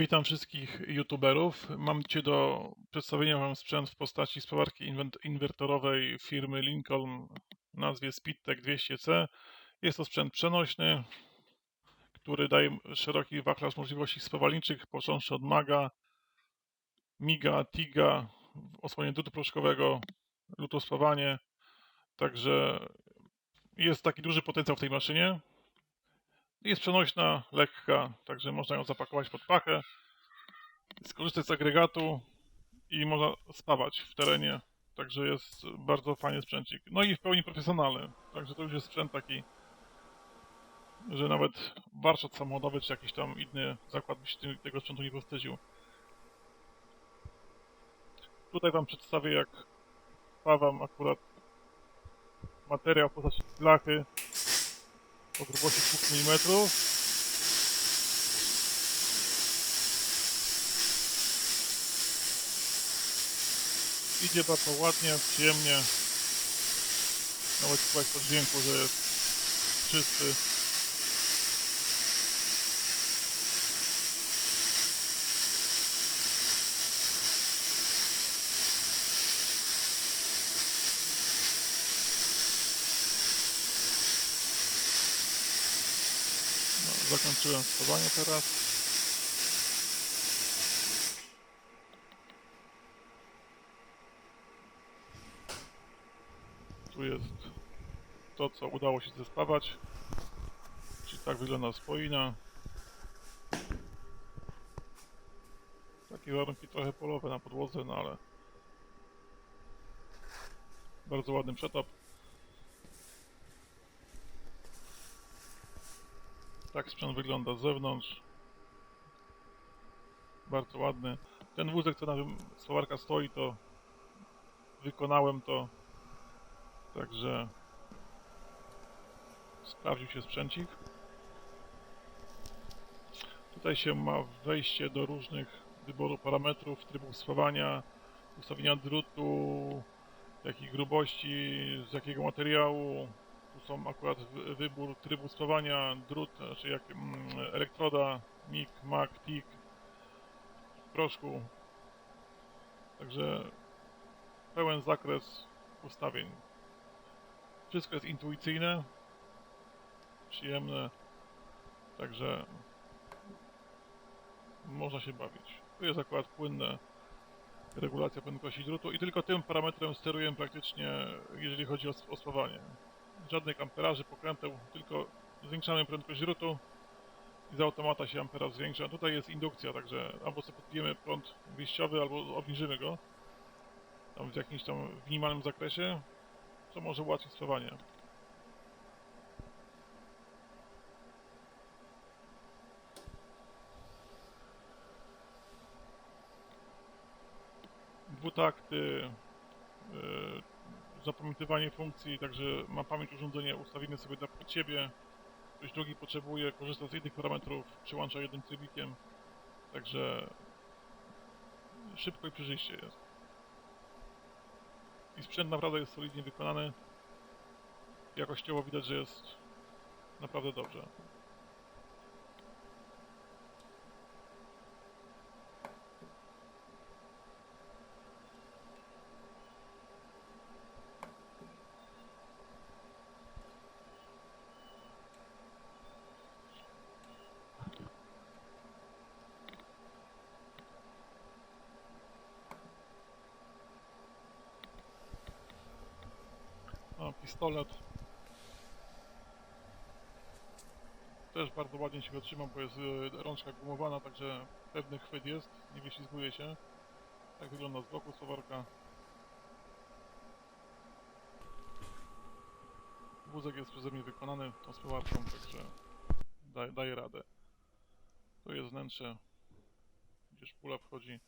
Witam wszystkich youtuberów. Mam dzisiaj do przedstawienia Wam sprzęt w postaci spawarki inwertorowej firmy Lincoln o nazwie Speedtech 200C. Jest to sprzęt przenośny, który daje szeroki wachlarz możliwości spawalniczych, począwszy od MAGA, MIGA, TIGA, osłonięcie drutu proszkowego, lutospawanie. Także jest taki duży potencjał w tej maszynie. Jest przenośna, lekka, także można ją zapakować pod pachę, skorzystać z agregatu i można spawać w terenie. Także jest bardzo fajny sprzęcik. No i w pełni profesjonalny. Także to już jest sprzęt taki, że nawet warsztat samochodowy czy jakiś tam inny zakład by się tego sprzętu nie powstydził. Tutaj Wam przedstawię jak spawam akurat materiał w postaci blachy o grubości 2 mm. Idzie bardzo ładnie, przyjemnie. Nawet słuchać po dźwięku, że jest czysty. No, zakończyłem spawanie teraz. Tu jest to, co udało się zespawać. Czyli tak wygląda spoina. Takie warunki trochę polowe na podłodze, no ale bardzo ładny przetop. Tak sprzęt wygląda z zewnątrz. Bardzo ładny. Ten wózek, co na tym spawarka stoi, to wykonałem to. Także sprawdził się sprzęcik. Tutaj się ma wejście do różnych wyboru parametrów, trybów spawania, ustawienia drutu, jakiej grubości, z jakiego materiału. Tu są akurat wy- wybór trybu spawania, drut, znaczy jak mm, elektroda, MIG, MAG, TIG, w proszku. Także pełen zakres ustawień. Wszystko jest intuicyjne, przyjemne, także można się bawić. Tu jest akurat płynne regulacja prędkości drutu i tylko tym parametrem steruję praktycznie, jeżeli chodzi o, o spawanie. Żadnych amperaży, pokręteł, tylko zwiększamy prędkość drutu i z automata się amperaż zwiększa. Tutaj jest indukcja, także albo sobie podbijemy prąd wyjściowy, albo obniżymy go tam w jakimś tam minimalnym zakresie, co może ułatwić spawanie. Dwutakty, yy, zapamiętywanie funkcji, także ma pamięć urządzenia, ustawimy sobie dla pod siebie. Ktoś drugi potrzebuje korzystać z innych parametrów, przyłącza jednym trybikiem, także szybko i przejrzyście jest. I sprzęt naprawdę jest solidnie wykonany. Jakościowo widać, że jest naprawdę dobrze. O, pistolet. Też bardzo ładnie się go trzyma, bo jest y, rączka gumowana, także pewny chwyt jest, nie wyślizguje się. Tak wygląda z boku spawarka. Wózek jest przeze mnie wykonany tą spawarką, także daje, daje radę. To jest wnętrze, gdzie szpula wchodzi.